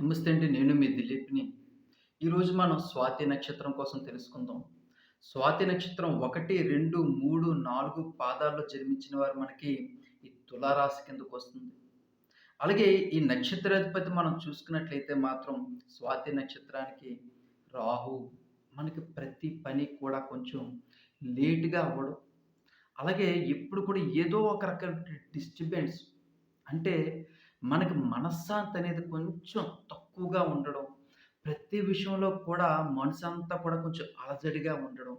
నమస్తే అండి నేను మీ దిలీప్ని. ఈరోజు మనం స్వాతి నక్షత్రం కోసం తెలుసుకుందాం. స్వాతి నక్షత్రం ఒకటి రెండు మూడు నాలుగు పాదాల్లో జన్మించిన వారు మనకి ఈ తులారాశి కిందకు వస్తుంది. అలాగే ఈ నక్షత్రాధిపతి మనం చూసుకున్నట్లయితే మాత్రం స్వాతి నక్షత్రానికి రాహు మనకి ప్రతి పని కూడా కొంచెం లేటుగా అవ్వడం. అలాగే ఎప్పుడు కూడా ఏదో ఒక రకమైన డిస్టర్బెన్స్ అంటే మనకి మనశ్శాంతి అనేది కొంచెం తక్కువగా ఉండడం ప్రతి విషయంలో కూడా మనసంతా కూడా కొంచెం అలజడిగా ఉండడం.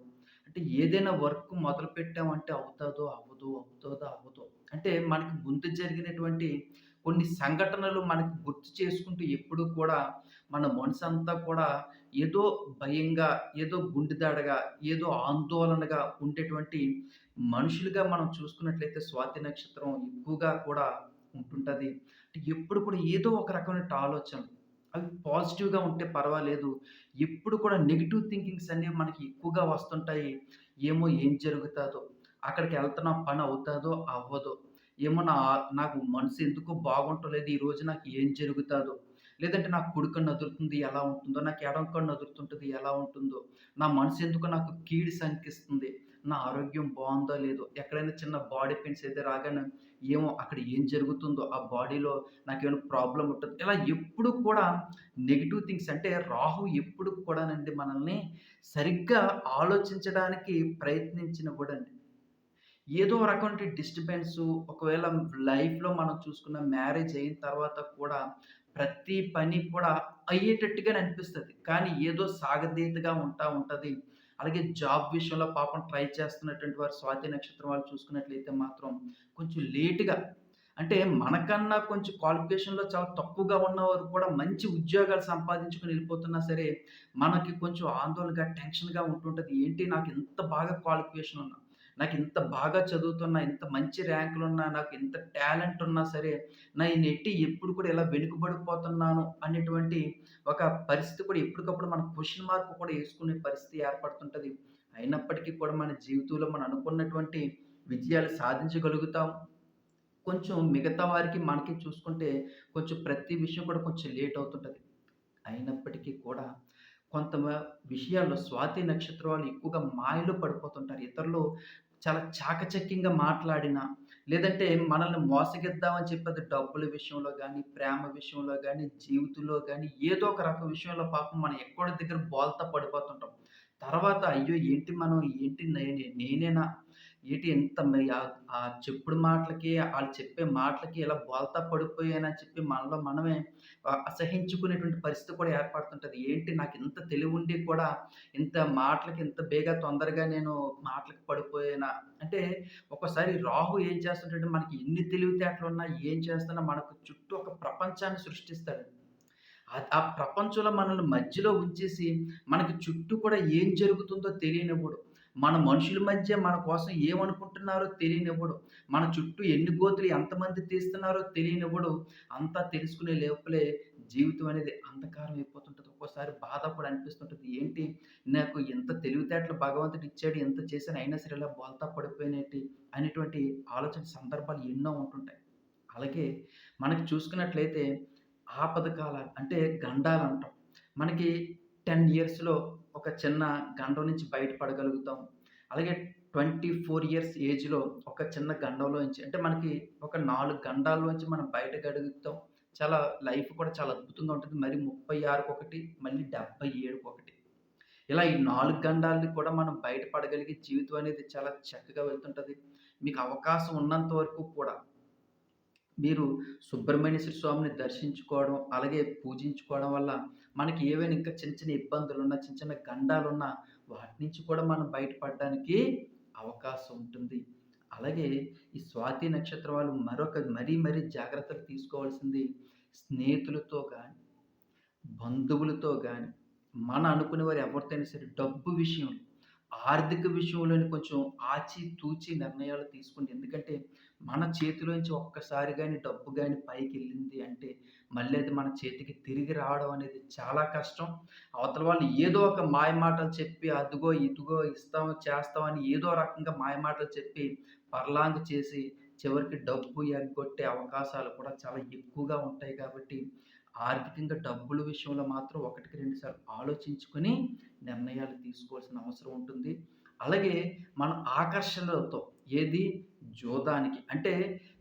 అంటే ఏదైనా వర్క్ మొదలు పెట్టామంటే అవుతుందో అవ్వదో అవుతుందో అవ్వదో. అంటే మనకి ముందు జరిగినటువంటి కొన్ని సంఘటనలు మనకి గుర్తు చేసుకుంటూ ఎప్పుడు కూడా మన మనసంతా కూడా ఏదో భయంగా ఏదో గుండెదాడగా ఏదో ఆందోళనగా ఉండేటువంటి మనుషులుగా మనం చూసుకున్నట్లయితే స్వాతి నక్షత్రం ఎక్కువగా కూడా ఉంటుంటుంది. ఎప్పుడు కూడా ఏదో ఒక రకమైన ఆలోచనలు. అవి పాజిటివ్‌గా ఉంటే పర్వాలేదు. ఎప్పుడు కూడా నెగిటివ్ థింకింగ్స్ అనేవి మనకి ఎక్కువగా వస్తుంటాయి. ఏమో ఏం జరుగుతుందో అక్కడికి వెళ్తున్న పని అవుతుందో అవ్వదో? ఏమో నా నాకు మనసు ఎందుకు బాగుంటలేదు. ఈరోజు నాకు ఏం జరుగుతుందో లేదంటే నాకు కుడి నదురుతుంది ఎలా ఉంటుందో? నాకు ఎడమ కన్ను నదురుతుంటుంది ఎలా ఉంటుందో? నా మనసు ఎందుకు నాకు కీడు సంకిస్తుంది నా ఆరోగ్యం బాగుందో లేదో? ఎక్కడైనా చిన్న బాడీ పెయిన్స్ అయితే రాగానే ఏమో అక్కడ ఏం జరుగుతుందో? ఆ బాడీలో నాకేమైనా ప్రాబ్లం ఉంటుంది ఇలా ఎప్పుడు కూడా నెగిటివ్ థింగ్స్ అంటే రాహు ఎప్పుడు కూడానండి మనల్ని సరిగ్గా ఆలోచించడానికి ప్రయత్నించనివ్వడండి. ఏదో రకమైన డిస్టర్బెన్స్ ఒకవేళ లైఫ్‌లో మనం చూసుకున్న మ్యారేజ్ అయిన తర్వాత కూడా ప్రతి పని కూడా అయ్యేటట్టుగానే అనిపిస్తుంది కానీ ఏదో సాగదీతగా ఉంటా ఉంటుంది అలాగే జాబ్ విషయంలో పాపం ట్రై చేస్తున్నటువంటి వారు స్వాతి నక్షత్రం వాళ్ళు చూసుకున్నట్లయితే మాత్రం కొంచెం లేటుగా అంటే మనకన్నా కొంచెం క్వాలిఫికేషన్‌లో చాలా తక్కువగా ఉన్నవారు కూడా మంచి ఉద్యోగాలు సంపాదించుకుని వెళ్ళిపోతున్నా సరే, మనకి కొంచెం ఆందోళనగా, టెన్షన్‌గా ఉంటుంటుంది. ఏంటి నాకు ఇంత బాగా క్వాలిఫికేషన్ ఉన్నా, నాకు ఇంత బాగా చదువుతున్నా, ఇంత మంచి ర్యాంకులున్నా, నాకు ఇంత టాలెంట్ ఉన్నా సరే, నా నెట్టి ఎప్పుడు కూడా ఇలా వెనుకబడిపోతున్నాను అనేటువంటి ఒక పరిస్థితి కూడా ఎప్పటికప్పుడు మన క్వశ్చన్ మార్క్ కూడా వేసుకునే పరిస్థితి ఏర్పడుతుంటుంది అయినప్పటికీ కూడా మన జీవితంలో మనం అనుకున్నటువంటి విజయాలు సాధించగలుగుతాం. కొంచెం మిగతా వారికి మనకి చూసుకుంటే కొంచెం ప్రతి విషయం కూడా కొంచెం లేట్ అవుతుంటుంది అయినప్పటికీ కూడా కొంత విషయాల్లో స్వాతి నక్షత్రం వాళ్ళు ఎక్కువగా మాయలో పడిపోతుంటారు. ఇతరులు చాలా చాకచక్యంగా మాట్లాడినా, లేదంటే మనల్ని మోసగిద్దామని చెప్పి డబ్బుల విషయంలో కానీ ప్రేమ విషయంలో కానీ జీవితంలో కానీ ఏదో ఒక రకం విషయంలో పాపం మనం ఎక్కడ దగ్గర బోల్తా పడిపోతుంటాం. తర్వాత అయ్యో! ఏంటి మనం ఏంటి నేనే నేనేనా? ఏటి ఇంత ఆ చెప్పుడు మాటలకి, వాళ్ళు చెప్పే మాటలకి ఇలా బోల్తా పడిపోయానని చెప్పి మనలో మనమే అసహించుకునేటువంటి పరిస్థితి కూడా ఏర్పడుతుంటుంది ఏంటి నాకు ఇంత తెలివి ఉండి కూడా ఇంత మాటలకి ఇంత బేగా తొందరగా నేను మాటలకి పడిపోయానా? అంటే ఒకసారి రాహు ఏం చేస్తుంటే మనకి ఎన్ని తెలివితేటలున్నా, ఏం చేస్తున్నా మనకు చుట్టూ ఒక ప్రపంచాన్ని సృష్టిస్తాడు. ఆ ప్రపంచంలో మనల్ని మధ్యలో ఉంచేసి, మనకి చుట్టూ కూడా ఏం జరుగుతుందో తెలియనివ్వడు. మన మనుషుల మధ్య మన కోసం ఏమనుకుంటున్నారో తెలియనివ్వడు. మన చుట్టూ ఎన్ని గోతులు ఎంతమంది తీస్తున్నారో తెలియనివ్వడు. అంతా తెలుసుకునే లేపలే జీవితం అనేది అంధకారం అయిపోతుంటుంది ఒక్కోసారి బాధ కూడా అనిపిస్తుంటుంది ఏంటి నాకు ఇంత తెలివితేటలు భగవంతుడు ఇచ్చాడు. ఎంత చేశాను అయినా సరే ఇలా బోల్తా పడిపోయినట్టు అనేటువంటి ఆలోచన సందర్భాలు ఎన్నో ఉంటుంటాయి. అలాగే మనకి చూసుకున్నట్లయితే ఆపద కాల అంటే గండాలంటాం. మనకి 10 ఇయర్స్‌లో ఒక చిన్న గండం నుంచి బయటపడగలుగుతాం అలాగే ట్వంటీ ఫోర్ ఇయర్స్ ఏజ్‌లో ఒక చిన్న గండంలోంచి అంటే మనకి ఒక నాలుగు గండాల్లోంచి మనం బయటకడుగుతాం. చాలా లైఫ్ కూడా చాలా అద్భుతంగా ఉంటుంది. మరి 36కొకటి, మళ్ళీ 77కొకటి. ఇలా ఈ నాలుగు గండాల్ని కూడా మనం బయటపడగలిగే జీవితం అనేది చాలా చక్కగా వెళ్తుంటుంది మీకు అవకాశం ఉన్నంత వరకు కూడా మీరు సుబ్రహ్మణ్యేశ్వర స్వామిని దర్శించుకోవడం, అలాగే పూజించుకోవడం వల్ల మనకి ఏవైనా ఇంకా చిన్న చిన్న ఇబ్బందులు ఉన్నా చిన్న చిన్న గండాలు ఉన్నా వాటి నుంచి కూడా మనం బయటపడడానికి అవకాశం ఉంటుంది. అలాగే ఈ స్వాతి నక్షత్రం వాళ్ళు మరొక మరీ మరీ జాగ్రత్తలు తీసుకోవాల్సింది స్నేహితులతో కానీ బంధువులతో కానీ మన అనుకునేవారు వారు అయినా సరే డబ్బు విషయంలో, ఆర్థిక విషయంలోని కొంచెం ఆచి తూచి నిర్ణయాలు తీసుకోండి. ఎందుకంటే మన చేతిలోంచి ఒక్కసారి కానీ డబ్బు కానీ పైకి వెళ్ళింది అంటే, మళ్ళీ అది మన చేతికి తిరిగి రావడం అనేది చాలా కష్టం. అవతల వాళ్ళు ఏదో ఒక మాయ మాటలు చెప్పి, అదిగో, ఇదిగో ఇస్తాం, చేస్తాం అని ఏదో రకంగా మాయ మాటలు చెప్పి, పర్లాంగ్ చేసి, చివరికి డబ్బు ఎగ్గొట్టే అవకాశాలు కూడా చాలా ఎక్కువగా ఉంటాయి కాబట్టి, ఆర్థికంగా డబ్బుల విషయంలో మాత్రం ఒకటికి రెండు సార్లు ఆలోచించుకొని నిర్ణయాలు తీసుకోవాల్సిన అవసరం ఉంటుంది. అలాగే మన ఆకర్షణలతో ఏది జోదానికి అంటే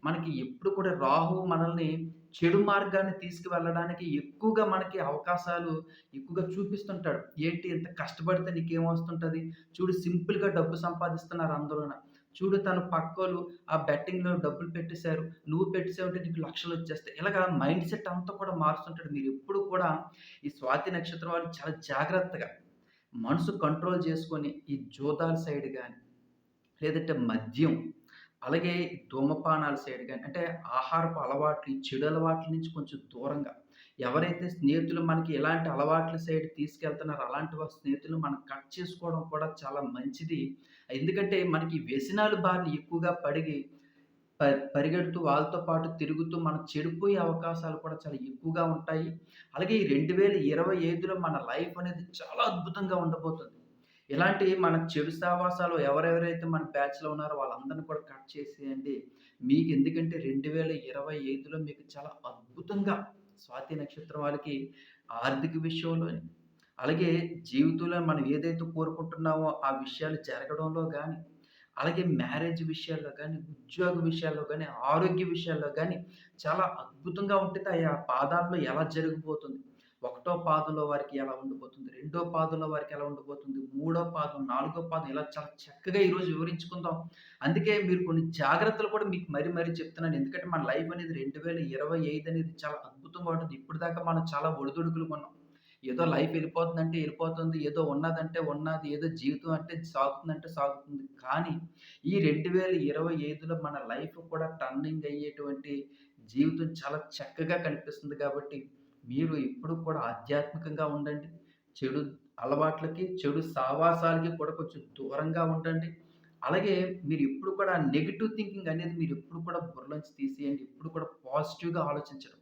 మనకి ఎప్పుడు కూడా రాహు మనల్ని చెడు మార్గాన్ని తీసుకువెళ్ళడానికి ఎక్కువగా మనకి అవకాశాలు ఎక్కువగా చూపిస్తుంటాడు. ఏంటి ఇంత కష్టపడితే నీకేమొస్తుంటది? చూడు సింపుల్‌గా డబ్బు సంపాదిస్తున్నారు అందరూన. చూడు తన పక్కోళ్ళు ఆ బెట్టింగ్‌లో డబ్బులు పెట్టేశారు నువ్వు పెట్టేసావంటే నీకు లక్షలొచ్చేస్తాయి. ఇలాగా మైండ్ సెట్ అంతా కూడా మారుస్తుంటాడు. మీరు ఎప్పుడు కూడా ఈ స్వాతి నక్షత్రం వాళ్ళు చాలా జాగ్రత్తగా మనసు కంట్రోల్ చేసుకొని ఈ జోదాల సైడ్ కానీ లేదంటే మద్యం, అలాగే ధూమపానాల సైడ్ కానీ అంటే ఆహారపు అలవాట్లు, ఈ చెడు అలవాట్ల నుంచి కొంచెం దూరంగా ఎవరైతే స్నేహితులు మనకి ఎలాంటి అలవాట్ల సైడ్ తీసుకెళ్తున్నారో అలాంటి స్నేహితులు మనం కట్ చేసుకోవడం కూడా చాలా మంచిది. ఎందుకంటే మనకి వ్యసనాలు బారిన ఎక్కువగా పడిగి ప పరిగెడుతూ వాళ్ళతో పాటు తిరుగుతూ మనం చెడిపోయే అవకాశాలు కూడా చాలా ఎక్కువగా ఉంటాయి. అలాగే ఈ 2025లో మన లైఫ్ అనేది చాలా అద్భుతంగా ఉండబోతుంది. ఇలాంటి మన చెడు సావాసాలు ఎవరెవరైతే మన బ్యాచ్‌లో ఉన్నారో వాళ్ళందరిని కూడా కట్ చేసేయండి. మీకు ఎందుకంటే రెండు వేల ఇరవై ఐదులో మీకు చాలా అద్భుతంగా స్వాతి నక్షత్రం వాళ్ళకి ఆర్థిక విషయంలోని, అలాగే జీవితంలో మనం ఏదైతే కోరుకుంటున్నామో ఆ విషయాలు జరగడంలో కానీ అలాగే మ్యారేజ్ విషయాల్లో కానీ ఉద్యోగ విషయాల్లో కానీ ఆరోగ్య విషయాల్లో కానీ చాలా అద్భుతంగా ఉంటుంది. ఆ పాదాల్లో ఎలా జరిగిపోతుంది ఒకటో పాదంలో వారికి ఎలా ఉండిపోతుంది రెండో పాదంలో వారికి ఎలా ఉండిపోతుంది మూడో పాదం, నాలుగో పాదం ఇలా చాలా చక్కగా ఈరోజు వివరించుకుందాం. అందుకే మీరు కొన్ని జాగ్రత్తలు కూడా మీకు మరీ మరీ చెప్తున్నాను. ఎందుకంటే మన లైఫ్ అనేది 2025 అనేది చాలా అద్భుతంగా ఉంటుంది. ఇప్పటిదాకా మనం చాలా ఒడిదుడుకులు కొన్నాం ఏదో లైఫ్ వెళ్ళిపోతుందంటే వెళ్ళిపోతుంది ఏదో ఉన్నదంటే ఉన్నది. ఏదో జీవితం అంటే సాగుతుందంటే సాగుతుంది. కానీ ఈ 2025లో మన లైఫ్ కూడా టర్నింగ్ అయ్యేటువంటి జీవితం చాలా చక్కగా కనిపిస్తుంది కాబట్టి మీరు ఎప్పుడు కూడా ఆధ్యాత్మికంగా ఉండండి. చెడు అలవాట్లకి, చెడు సావాసాలకి కూడా కొంచెం దూరంగా ఉండండి. అలాగే మీరు ఎప్పుడు కూడా నెగిటివ్ థింకింగ్ అనేది మీరు ఎప్పుడు కూడా బుర్రలోంచి తీసేయండి. ఎప్పుడు కూడా పాజిటివ్‌గా ఆలోచించడం.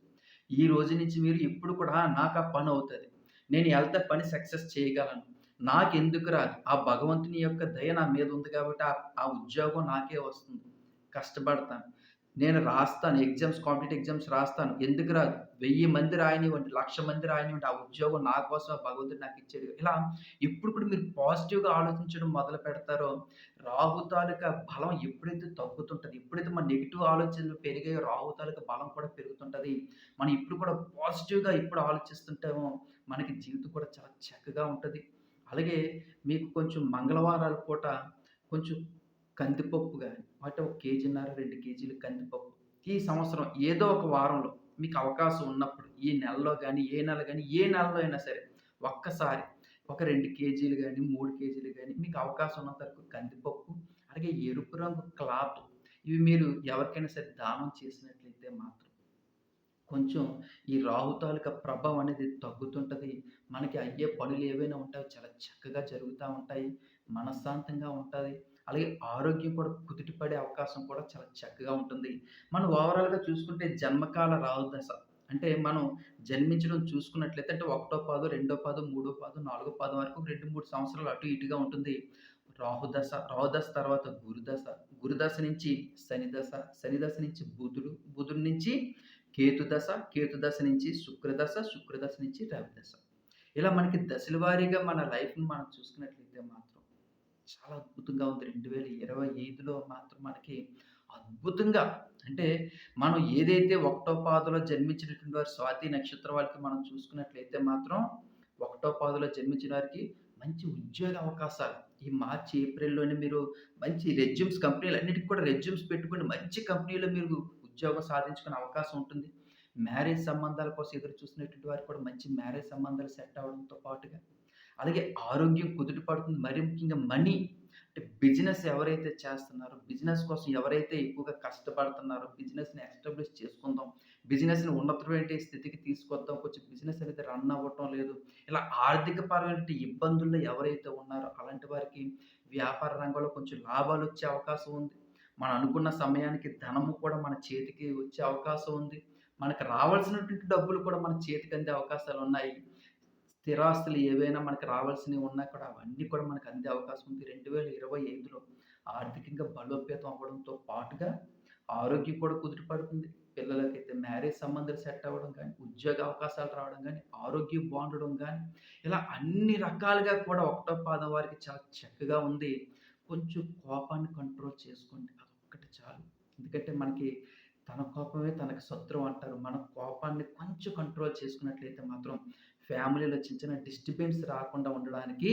ఈ రోజు నుంచి మీరు ఎప్పుడు కూడా నాకు ఆ పని అవుతుంది నేను వెళ్తే పని సక్సెస్ చేయగలను. నాకెందుకు రాదు. ఆ భగవంతుని యొక్క దయ నా మీద ఉంది కాబట్టి ఆ ఉద్యోగం నాకే వస్తుంది. కష్టపడతాను. నేను రాస్తాను ఎగ్జామ్స్ కాంపిటేటివ్ ఎగ్జామ్స్ రాస్తాను. ఎందుకు రాదు? వెయ్యి మంది రాయనివ్వండి, లక్ష మంది రాయనివ్వండి, ఆ ఉద్యోగం నా కోసం భగవంతుడు నాకు ఇచ్చాడు ఇలా ఎప్పుడు కూడా మీరు పాజిటివ్‌గా ఆలోచించడం మొదలు పెడతారో, రాహు తాలూకా బలం ఎప్పుడైతే తగ్గుతుంటుంది ఎప్పుడైతే మన నెగిటివ్ ఆలోచనలు పెరిగాయో రాహు తాలూకా బలం కూడా పెరుగుతుంటుంది మనం ఇప్పుడు కూడా పాజిటివ్‌గా ఎప్పుడు ఆలోచిస్తుంటామో, మనకి జీవితం కూడా చాలా చక్కగా ఉంటుంది అలాగే మీకు కొంచెం మంగళవారాల పూట కొంచెం కందిపప్పు కానీ అంటే ఒక కేజీన్నర, రెండు కేజీలు కందిపప్పు. ఈ సంవత్సరం ఏదో ఒక వారంలో మీకు అవకాశం ఉన్నప్పుడు, ఈ నెలలో కానీ ఏ నెల కానీ ఏ నెలలో అయినా సరే ఒక్కసారి ఒక రెండు కేజీలు కానీ మూడు కేజీలు కానీ మీకు అవకాశం ఉన్నంత వరకు కందిపప్పు, అలాగే ఎరుపు రంగు క్లాత్ ఇవి మీరు ఎవరికైనా సరే దానం చేసినట్లయితే మాత్రం కొంచెం ఈ రాహు తాలూకా ప్రభావం అనేది తగ్గుతుంటుంది మనకి అయ్యే పనులు ఏవైనా ఉంటాయో చాలా చక్కగా జరుగుతూ ఉంటాయి. మనశ్శాంతంగా ఉంటుంది అలాగే ఆరోగ్యం కూడా కుదుట పడే అవకాశం కూడా చాలా చక్కగా ఉంటుంది. మనం ఓవరాల్‌గా చూసుకుంటే జన్మకాల రాహు దశ అంటే మనం జన్మించడం చూసుకున్నట్లయితే అంటే ఒకటో పాదు రెండో పాదు మూడో పాదు నాలుగో పాదం వరకు 2, 3 సంవత్సరాలు అటు ఇటుగా ఉంటుంది. రాహుదశ రాహుదశ తర్వాత గురుదశ గురుదశ నుంచి శని దశ, నుంచి బుధుడు, బుధుడు నుంచి కేతు దశ, నుంచి శుక్రదశ శుక్రదశ నుంచి రవిదశ ఇలా మనకి దశల వారీగా మన లైఫ్‌ని మనం చూసుకున్నట్లయితే మాత్రం చాలా అద్భుతంగా ఉంది. 2025లో మాత్రం మనకి అద్భుతంగా అంటే మనం ఏదైతే ఒకటో పాదలో జన్మించినటువంటి వారు స్వాతి నక్షత్రం వారికి మనం చూసుకున్నట్లయితే మాత్రం ఒకటో పాదలో జన్మించిన వారికి మంచి ఉద్యోగ అవకాశాలు ఈ మార్చి, ఏప్రిల్‌లోనే మీరు మంచి రెజ్యూమ్స్ కంపెనీలు అన్నిటికీ కూడా రెజ్యూమ్స్ పెట్టుకుని మంచి కంపెనీలో మీరు ఉద్యోగం సాధించుకునే అవకాశం ఉంటుంది. మ్యారేజ్ సంబంధాల కోసం ఎదురు చూసినటువంటి వారికి కూడా మంచి మ్యారేజ్ సంబంధాలు సెట్ అవ్వడంతో పాటుగా, అలాగే ఆరోగ్యం కుదుట పడుతుంది. మరి ముఖ్యంగా మనీ అంటే బిజినెస్ ఎవరైతే చేస్తున్నారో, బిజినెస్ కోసం ఎవరైతే ఎక్కువగా కష్టపడుతున్నారో, బిజినెస్‌ని ఎస్టాబ్లిష్ చేసుకుందాం. బిజినెస్‌ని ఉన్నతమైన స్థితికి తీసుకొద్దాం. కొంచెం బిజినెస్ అనేది రన్ అవ్వటం లేదు. ఇలా ఆర్థిక పరమైన ఇబ్బందుల్లో ఎవరైతే ఉన్నారో అలాంటి వారికి వ్యాపార రంగంలో కొంచెం లాభాలు వచ్చే అవకాశం ఉంది. మనం అనుకున్న సమయానికి ధనము కూడా మన చేతికి వచ్చే అవకాశం ఉంది. మనకు రావాల్సినటువంటి డబ్బులు కూడా మన చేతికి అందే అవకాశాలు ఉన్నాయి స్థిరాస్తులు ఏవైనా మనకు రావాల్సినవి ఉన్నా కూడా అవన్నీ కూడా మనకు అందే అవకాశం ఉంది. 2025లో ఆర్థికంగా బలోపేతం అవ్వడంతో పాటుగా ఆరోగ్యం కూడా కుదుట పడుతుంది. పిల్లలకైతే మ్యారేజ్ సంబంధాలు సెట్ అవ్వడం కానీ ఉద్యోగ అవకాశాలు రావడం కానీ ఆరోగ్యం బాగుండడం కానీ ఇలా అన్ని రకాలుగా కూడా ఒకటో పాదం వారికి చాలా చక్కగా ఉంది. కొంచెం కోపాన్ని కంట్రోల్ చేసుకోండి. అదొక్కటి చాలు. ఎందుకంటే మనకి తన కోపమే తనకి శత్రువు అంటారు. మన కోపాన్ని కొంచెం కంట్రోల్ చేసుకున్నట్లయితే మాత్రం ఫ్యామిలీలో చిన్న చిన్న డిస్టర్బెన్స్ రాకుండా ఉండడానికి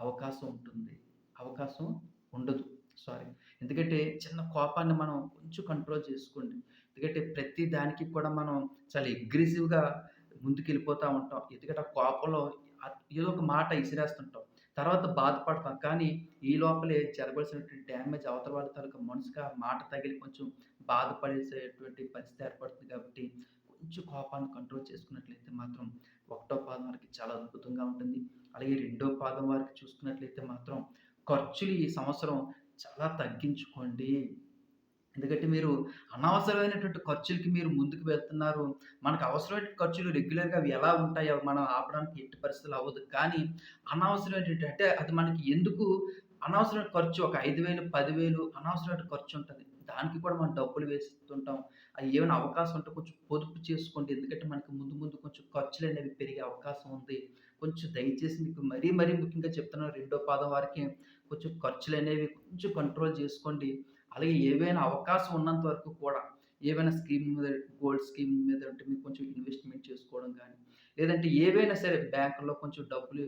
అవకాశం ఉంటుంది. అవకాశం ఉండదు. సారీ. ఎందుకంటే చిన్న కోపాన్ని మనం కొంచెం కంట్రోల్ చేసుకోండి. ఎందుకంటే ప్రతి దానికి కూడా మనం చాలా అగ్రెసివ్‌గా ముందుకెళ్ళిపోతూ ఉంటాం. ఎందుకంటే ఆ కోపంలో ఏదో ఒక మాట ఇసిరేస్తుంటాం. తర్వాత బాధపడతాం. కానీ ఈ లోపలే జరగవలసినటువంటి డ్యామేజ్ అవతల వాళ్ళ తాలూకా మనసుగా మాట తగిలి కొంచెం బాధపడేసేటువంటి పరిస్థితి ఏర్పడుతుంది కాబట్టి, కొంచెం కోపాన్ని కంట్రోల్ చేసుకున్నట్లయితే మాత్రం ఒకటో పాదం వారికి చాలా అద్భుతంగా ఉంటుంది. అలాగే రెండో పాదం వారికి చూసుకున్నట్లయితే మాత్రం ఖర్చులు ఈ సంవత్సరం చాలా తగ్గించుకోండి. ఎందుకంటే మీరు అనవసరమైనటువంటి ఖర్చులకి మీరు ముందుకు వెళ్తున్నారు. మనకు అవసరమైన ఖర్చులు రెగ్యులర్‌గా అవి ఎలా ఉంటాయి? అవి మనం ఆపడానికి ఎట్టి పరిస్థితులు అవ్వదు. కానీ అనవసరమైనటువంటి అంటే అది మనకి ఎందుకు అనవసరమైన ఖర్చు ఒక ఐదు వేలు పదివేలు అనవసరమైన ఖర్చు ఉంటుంది దానికి కూడా మనం డబ్బులు వేస్తుంటాం. అది ఏమైనా అవకాశం ఉంటే కొంచెం పొదుపు చేసుకోండి. ఎందుకంటే మనకి ముందు ముందు కొంచెం ఖర్చులు అనేవి పెరిగే అవకాశం ఉంది. కొంచెం దయచేసి మీకు మరీ మరీ ముఖ్యంగా చెప్తున్నాను రెండో పాదం వారికి కొంచెం ఖర్చులు అనేవి కొంచెం కంట్రోల్ చేసుకోండి. అలాగే ఏవైనా అవకాశం ఉన్నంత వరకు కూడా ఏవైనా స్కీమ్ మీద గోల్డ్ స్కీమ్ మీద ఉంటే మీరు కొంచెం ఇన్వెస్ట్‌మెంట్ చేసుకోవడం కానీ లేదంటే ఏవైనా సరే బ్యాంకులో కొంచెం డబ్బులు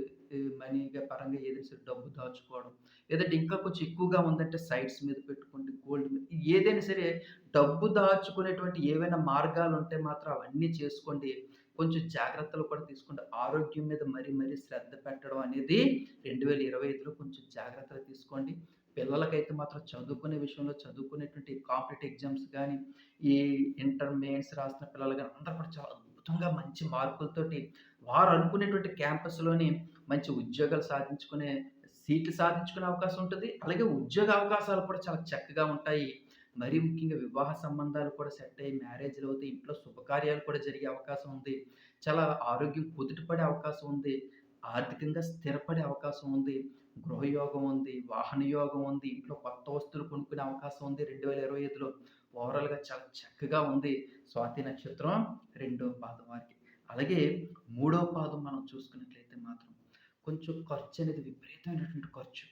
మనీగా పరంగా ఏదైనా సరే డబ్బు దాచుకోవడం. లేదంటే ఇంకా కొంచెం ఎక్కువగా ఉందంటే సైట్స్ మీద పెట్టుకోండి. గోల్డ్ మీద ఏదైనా సరే డబ్బు దాచుకునేటువంటి ఏవైనా మార్గాలు ఉంటే మాత్రం అవన్నీ చేసుకోండి. కొంచెం జాగ్రత్తలు కూడా తీసుకోండి. ఆరోగ్యం మీద మరీ మరీ శ్రద్ధ పెట్టడం అనేది 2025లో కొంచెం జాగ్రత్తలు తీసుకోండి. పిల్లలకైతే మాత్రం చదువుకునే విషయంలో చదువుకునేటువంటి కాంపిటేటివ్ ఎగ్జామ్స్ కానీ ఈ ఇంటర్ రాసిన పిల్లలు కానీ అందరూ కూడా చాలా అద్భుతంగా మంచి మార్కులతోటి వారు అనుకునేటువంటి క్యాంపస్‌లోని మంచి ఉద్యోగాలు సాధించుకునే సీట్లు సాధించుకునే అవకాశం ఉంటుంది అలాగే ఉద్యోగ అవకాశాలు కూడా చాలా చక్కగా ఉంటాయి. మరీ ముఖ్యంగా వివాహ సంబంధాలు కూడా సెట్ అయ్యి మ్యారేజ్లు అవుతాయి ఇంట్లో శుభకార్యాలు కూడా జరిగే అవకాశం ఉంది. చాలా ఆరోగ్యం కుదుటపడే అవకాశం ఉంది. ఆర్థికంగా స్థిరపడే అవకాశం ఉంది. గృహయోగం ఉంది. వాహన యోగం ఉంది. ఇంట్లో కొత్త వస్తువులు కొనుక్కునే అవకాశం ఉంది 2025లో. ఓవరాల్‌గా చాలా చక్కగా ఉంది. స్వాతి నక్షత్రం రెండో పాదం వారికి. అలాగే మూడో పాదం మనం చూసుకున్నట్లయితే మాత్రం కొంచెం ఖర్చు అనేది విపరీతమైనటువంటి ఖర్చు.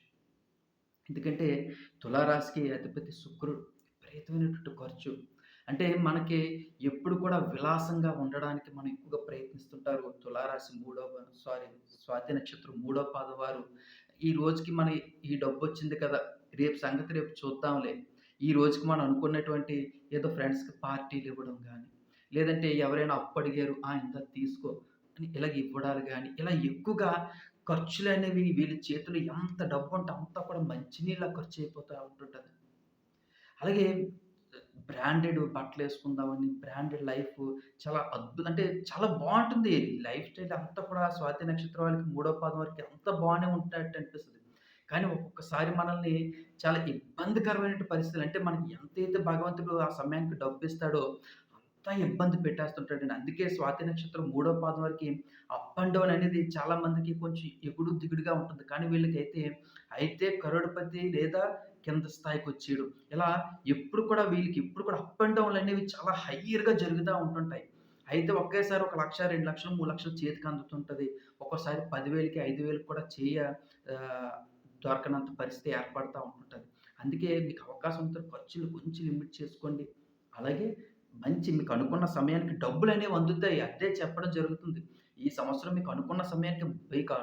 ఎందుకంటే తులారాశికి అధిపతి శుక్రుడు. విపరీతమైనటువంటి ఖర్చు. అంటే మనకి ఎప్పుడు కూడా విలాసంగా ఉండడానికి మనం ఎక్కువగా ప్రయత్నిస్తుంటారు. తులారాశి మూడో సారీ స్వాతి నక్షత్రం మూడో పాదవారు ఈ రోజుకి మన ఈ డబ్బు వచ్చింది కదా! రేపు సంగతి రేపు చూద్దాంలే. ఈ రోజుకి మనం అనుకున్నటువంటి ఏదో ఫ్రెండ్స్‌కి పార్టీలు ఇవ్వడం కానీ లేదంటే ఎవరైనా అప్పు అడిగారు. ఆ! ఇంత తీసుకో అని ఇలాగ ఇవ్వడాలు కానీ ఇలా ఎక్కువగా ఖర్చులనేవి వీళ్ళ చేతిలో ఎంత డబ్బు ఉంటే అంతా కూడా మంచినీళ్ళ ఖర్చు అయిపోతూ ఉంటుంటుంది అలాగే బ్రాండెడ్ బట్టలేసుకుందామని, బ్రాండెడ్ లైఫ్ చాలా అద్భుతం అంటే చాలా బాగుంటుంది లైఫ్ స్టైల్ అంతా కూడా స్వాతి నక్షత్రం వాళ్ళకి మూడో పాదం వరకు అంత బాగానే ఉంటట్టు అనిపిస్తుంది కానీ ఒక్కొక్కసారి మనల్ని చాలా ఇబ్బందికరమైన పరిస్థితులు అంటే మనకి ఎంతైతే భగవంతుడు ఆ సమయానికి డబ్బిస్తాడో అంతా ఇబ్బంది పెట్టేస్తుంటాడండి. అందుకే స్వాతి నక్షత్రం మూడో పాదం వరకి అప్ అండ్ డౌన్ అనేది చాలా మందికి కొంచెం ఎగుడు దిగుడుగా ఉంటుంది. కానీ వీళ్ళకైతే అయితే కరోడపతి లేదా కింద స్థాయికి వచ్చేయడం ఇలా ఎప్పుడు కూడా వీళ్ళకి ఎప్పుడు కూడా అప్ అండ్ డౌన్లు అనేవి చాలా హైయర్‌గా జరుగుతూ ఉంటుంటాయి. అయితే ఒకేసారి ఒక లక్ష రెండు లక్షలు మూడు లక్షలు చేతికి అందుతుంటుంది ఒక్కోసారి 10,000కి, 5,000కి కూడా చేయ దొరకనంత పరిస్థితి ఏర్పడుతూ ఉంటుంటుంది అందుకే మీకు అవకాశం ఉంటే ఖర్చులు కొంచెం లిమిట్ చేసుకోండి. అలాగే మంచి మీకు అనుకున్న సమయానికి డబ్బులు అనేవి అందుతాయి. అదే చెప్పడం జరుగుతుంది. ఈ సంవత్సరం మీకు అనుకున్న సమయానికి మీకు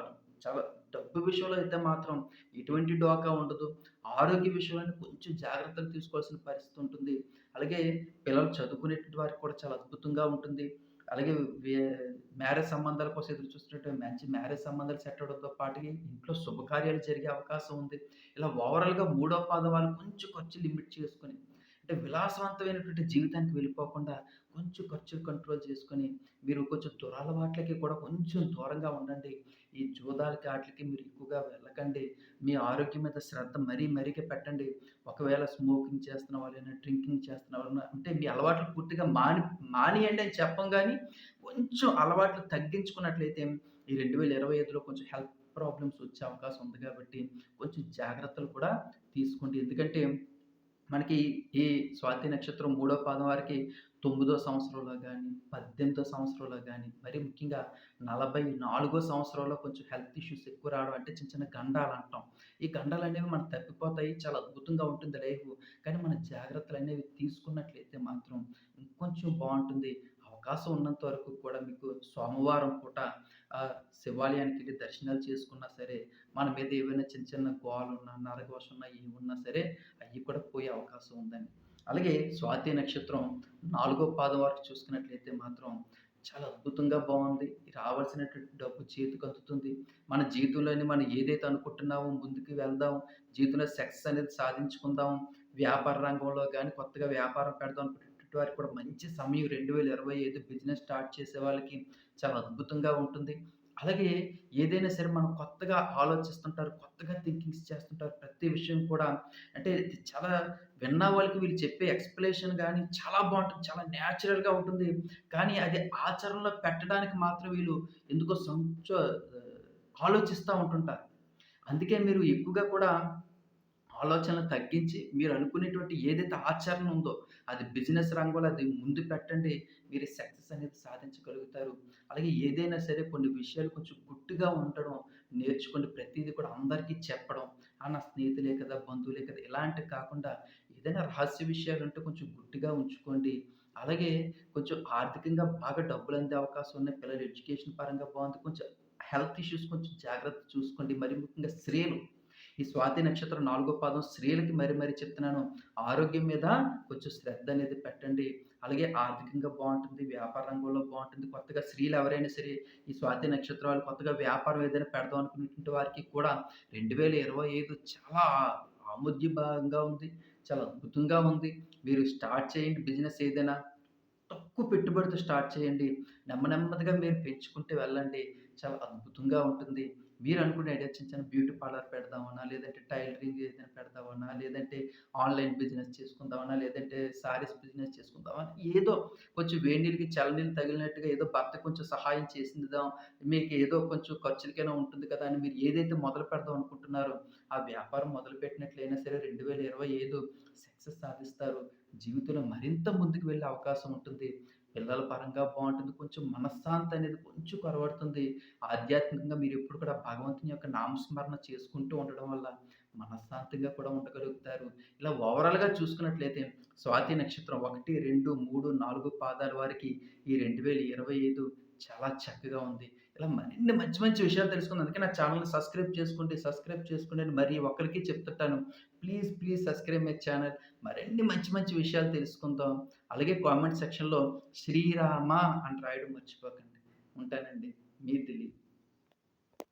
చాలా డబ్బు విషయంలో అయితే మాత్రం ఎటువంటి డోకా ఉండదు. ఆరోగ్య విషయంలో కొంచెం జాగ్రత్తలు తీసుకోవాల్సిన పరిస్థితి ఉంటుంది. అలాగే పిల్లలు చదువుకునేటువంటి వారికి కూడా చాలా అద్భుతంగా ఉంటుంది. అలాగే వే మ్యారేజ్ సంబంధాల కోసం ఎదురు చూస్తున్నట్టు మంచి మ్యారేజ్ సంబంధాలు సెట్ అవడంతో పాటు ఇంట్లో శుభకార్యాలు జరిగే అవకాశం ఉంది. ఇలా ఓవరాల్‌గా మూడో పాదం వాళ్ళు కొంచెం ఖర్చు లిమిట్ చేసుకొని, అంటే విలాసవంతమైనటువంటి జీవితానికి వెళ్ళిపోకుండా కొంచెం ఖర్చు కంట్రోల్ చేసుకొని, మీరు కొంచెం దురలవాట్లకి కూడా కొంచెం దూరంగా ఉండండి. ఈ జూదాలకి వాటికి మీరు ఎక్కువగా వెళ్ళకండి. మీ ఆరోగ్యం మీద శ్రద్ధ మరీ మరీగా పెట్టండి. ఒకవేళ స్మోకింగ్ చేస్తున్న వాళ్ళైనా, డ్రింకింగ్ చేస్తున్న వాళ్ళైనా అంటే మీ అలవాట్లు పూర్తిగా మాని మానియండి అని చెప్పం కానీ కొంచెం అలవాట్లు తగ్గించుకున్నట్లయితే ఈ 2025లో కొంచెం హెల్త్ ప్రాబ్లమ్స్ వచ్చే అవకాశం ఉంది కాబట్టి కొంచెం జాగ్రత్తలు కూడా తీసుకోండి. ఎందుకంటే మనకి ఈ స్వాతి నక్షత్రం మూడో పాదం వారికి తొమ్మిదో సంవత్సరంలో కానీ పద్దెనిమిదో సంవత్సరంలో కానీ మరి ముఖ్యంగా 44 సంవత్సరంలో కొంచెం హెల్త్ ఇష్యూస్ ఎక్కువ రావడం అంటే చిన్న చిన్న గండాలు అంటాం ఈ గండాలనేవి మనకు తప్పిపోతాయి. చాలా అద్భుతంగా ఉంటుంది లైఫ్ కానీ మన జాగ్రత్తలనేవి తీసుకున్నట్లయితే మాత్రం ఇంకొంచెం బాగుంటుంది అవకాశం ఉన్నంత వరకు కూడా మీకు సోమవారం పూట శివాలయానికి వెళ్ళి దర్శనాలు చేసుకున్నా సరే, మన మీద ఏవైనా చిన్న చిన్న గోలున్నా, నరఘోషున్నా ఉన్నా సరే అవి కూడా పోయే అవకాశం ఉందండి. అలాగే స్వాతి నక్షత్రం నాలుగో పాదం వరకు చూసుకున్నట్లయితే మాత్రం చాలా అద్భుతంగా బాగుంది. రావాల్సినటువంటి డబ్బు చేతికి అందుతుంది. మన జీవితంలోని మనం ఏదైతే అనుకుంటున్నామో ముందుకు వెళ్దాం, జీవితంలో సక్సెస్ అనేది సాధించుకుందాం, వ్యాపార రంగంలో కానీ కొత్తగా వ్యాపారం పెడదాం అనుకునేటువంటి వారికి కూడా మంచి సమయం 2025 బిజినెస్ స్టార్ట్ చేసే వాళ్ళకి చాలా అద్భుతంగా ఉంటుంది. అలాగే ఏదైనా సరే మనం కొత్తగా ఆలోచిస్తుంటారు, కొత్తగా థింకింగ్స్ చేస్తుంటారు. ప్రతి విషయం కూడా అంటే చాలా విన్న వాళ్ళకి వీళ్ళు చెప్పే ఎక్స్ప్లెనేషన్ కానీ చాలా బాగుంటుంది చాలా న్యాచురల్‌గా ఉంటుంది. కానీ అది ఆచరణలో పెట్టడానికి మాత్రం వీళ్ళు ఎందుకో సంచో ఆలోచిస్తూ ఉంటుంటారు. అందుకే మీరు ఎక్కువగా కూడా ఆలోచనలు తగ్గించి మీరు అనుకునేటువంటి ఏదైతే ఆచరణ ఉందో, అది బిజినెస్ రంగంలో అది ముందు పెట్టండి. మీరు సక్సెస్ అనేది సాధించగలుగుతారు. అలాగే ఏదైనా సరే కొన్ని విషయాలు కొంచెం గుట్టుగా ఉండడం నేర్చుకుని ప్రతిదీ కూడా అందరికీ చెప్పడం. ఆ! నా స్నేహితులే కదా! బంధువులే కదా! ఇలాంటివి కాకుండా ఏదైనా రహస్య విషయాలుంటే కొంచెం గుట్టుగా ఉంచుకోండి. అలాగే కొంచెం ఆర్థికంగా బాగా డబ్బులు అందే అవకాశం ఉన్నాయి. పిల్లలు ఎడ్యుకేషన్ పరంగా బాగుంది కొంచెం హెల్త్ ఇష్యూస్ కొంచెం జాగ్రత్త చూసుకోండి. మరి ముఖ్యంగా స్త్రీలు ఈ స్వాతి నక్షత్రం నాలుగో పాదం స్త్రీలకి మరీ మరీ చెప్తున్నాను. ఆరోగ్యం మీద కొంచెం శ్రద్ధ అనేది పెట్టండి. అలాగే ఆర్థికంగా బాగుంటుంది వ్యాపార రంగంలో బాగుంటుంది కొత్తగా స్త్రీలు ఎవరైనా సరే ఈ స్వాతి నక్షత్రాలు కొత్తగా వ్యాపారం ఏదైనా పెడదాం అనుకునేటువంటి వారికి కూడా 2025 చాలా ఆమోద్యభావంగా ఉంది. చాలా అద్భుతంగా ఉంది. మీరు స్టార్ట్ చేయండి బిజినెస్ ఏదైనా. తక్కువ పెట్టుబడితో స్టార్ట్ చేయండి. నెమ్మ నెమ్మదిగా మీరు పెంచుకుంటూ వెళ్ళండి. చాలా అద్భుతంగా ఉంటుంది. మీరు అనుకునే ఐడియా చిన్న చిన్న బ్యూటీ పార్లర్ పెడదామన్నా లేదంటే టైలరింగ్ ఏదైనా పెడదామన్నా లేదంటే ఆన్‌లైన్ బిజినెస్ చేసుకుందామన్నా లేదంటే సారీస్ బిజినెస్ చేసుకుందామని ఏదో కొంచెం వేడి నీళ్ళకి చల్లనీళ్ళు తగిలినట్టుగా ఏదో భర్త కొంచెం సహాయం చేసిందాం మీకు ఏదో కొంచెం ఖర్చులకైనా ఉంటుంది కదా! అని మీరు ఏదైతే మొదలు పెడదాం అనుకుంటున్నారో, ఆ వ్యాపారం మొదలుపెట్టినట్లయినా సరే 2025 సక్సెస్ సాధిస్తారు. జీవితంలో మరింత ముందుకు వెళ్ళే అవకాశం ఉంటుంది. పిల్లల పరంగా బాగుంటుంది కొంచెం మనశ్శాంతి అనేది కొంచెం కొరవడుతుంది. ఆధ్యాత్మికంగా మీరు ఎప్పుడు కూడా భగవంతుని యొక్క నామస్మరణ చేసుకుంటూ ఉండడం వల్ల మనశ్శాంతిగా కూడా ఉండగలుగుతారు. ఇలా ఓవరాల్‌గా చూసుకున్నట్లయితే స్వాతి నక్షత్రం 1, 2, 3, 4 పాదాల వారికి ఈ 2025 చాలా చక్కగా ఉంది. ఇలా మరిన్ని మంచి మంచి విషయాలు తెలుసుకుందాం. అందుకే నా ఛానల్ని సబ్స్క్రైబ్ చేసుకోండి. సబ్స్క్రైబ్ చేసుకోండి అని మరీ ఒకరికి చెప్తుంటాను. Please, please subscribe my channel మరిన్ని మంచి మంచి విషయాలు తెలుసుకుందాం. అలాగే కామెంట్ సెక్షన్‌లో శ్రీరామ అని రాయడం మర్చిపోకండి. ఉంటానండి. మీ దిలీప్.